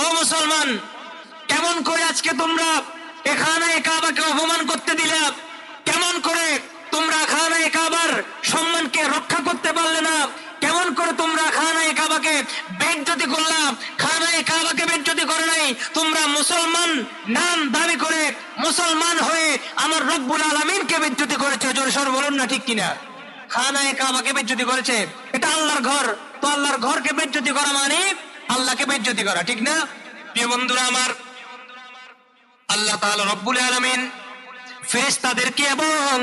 ও মুসলমান, কেমন করে আজকে তোমরা এখানে কাবাকে অপমান করতে দিলে? কেমন করে তোমরা খানা কাবার সম্মানকে রক্ষা করতে পারলে না? কেমন করে তোমরা খানা কাবাকে বেজ্জতি করলাম খানা কাবাকে বেজ্জতি করে নাই? তোমরা মুসলমান নাম দাবি করে মুসলমান হয়ে আমার রব্বুল আলমিনকে বেজ্জতি করেছে। জোরে সর বলুন না ঠিক কিনা? খানায় কাবাকে বেজ্জতি করেছে। এটা আল্লাহর ঘর। তো আল্লাহর ঘরকে বেজ্জতি করা মানে আল্লাহকে বেজ্জতি করা, ঠিক না? প্রিয় বন্ধুরা আমার, আল্লাহ রব্বুল আলামিন ফেরেশতাদেরকে এবং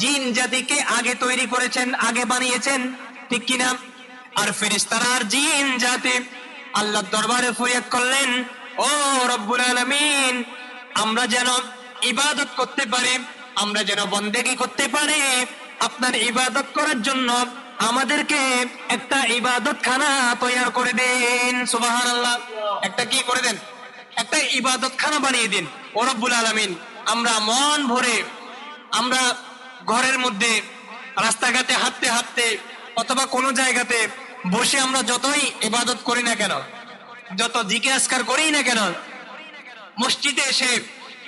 জিন জাতিকে আগে তৈরি করেছেন, আগে বানিয়েছেন, ঠিক কিনা? আর ফেরেশতারা আর জিন জাতি আল্লাহর দরবারে ফরিয়াদ করলেন, ও রব্বুল আলামিন, আমরা যেন ইবাদত করতে পারি, আমরা যেন বন্দেগি করতে পারি, আপনার ইবাদত করার জন্য আমাদেরকে একটা ইবাদত খানা তৈরি করে দেন, সুবহানাল্লাহ। একটা কি করে দেন? একটা ইবাদত খানা বানিয়ে দিন। ও রব্বুল আলামিন, আমরা মন ভরে, আমরা ঘরের মধ্যে, রাস্তাঘাটে হাঁটতে হাঁটতে অথবা কোনো জায়গাতে বসে আমরা যতই ইবাদত করি না কেন, যত জিজ্ঞাসকার করি না কেন, মসজিদে এসে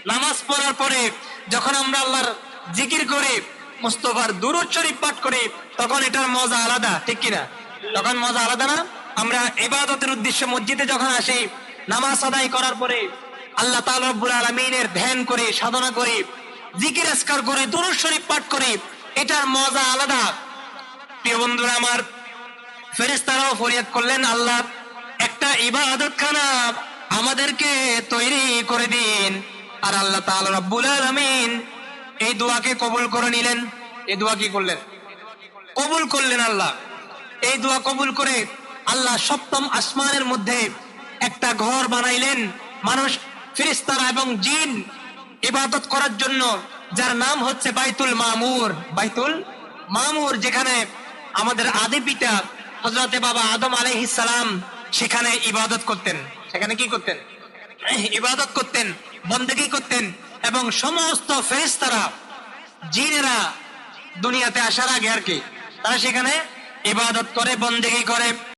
নামাজ পড়ার পরে যখন আমরা আল্লাহর জিকির করি মুস্তফার দুরুদ শরীফ পাঠ করি, তখন এটার মজা আলাদা, ঠিক কিনা? তখন মজা আলাদা না? আমরা ইবাদতের উদ্দেশ্যে মসজিদে যখন আসি, নামাজ আদায় করার পরে আল্লাহ তাআলা রব্বুল আলামিনের ধ্যান করে, সাধনা করে, জিকির আসকার করে দুরুদ শরীফ পাঠ করে, এটার মজা আলাদা। প্রিয় বন্ধুরা আমার, ফেরেশতারাও ফরিয়াদ করলেন, আল্লাহ, একটা ইবাদত খানা আমাদেরকে তৈরি করে দিন। আর আল্লাহ তাআলা রব্বুল আলামিন এই দোয়াকে কবুল করে নিলেন। এই দোয়া কি করলেন? কবুল করলেন আল্লাহ। এই দোয়া কবুল করে আল্লাহ সপ্তম আসমানের মধ্যে একটা ঘর বানাইলেন। মানুষ, ফেরেশতারা এবং জিন ইবাদত করার জন্য, যার নাম হচ্ছে বাইতুল মামুর। বাইতুল মামুর, যেখানে আমাদের আদি পিতা হজরতে বাবা আদম আলাইহিস সালাম সেখানে ইবাদত করতেন। সেখানে কি করতেন? ইবাদত করতেন, বন্দেগি করতেন এবং সমস্ত ফেস তারা জিনেরা দুনিয়াতে আসার আগে আর কি, তারা সেখানে ইবাদত করে, বন্দেগি করে।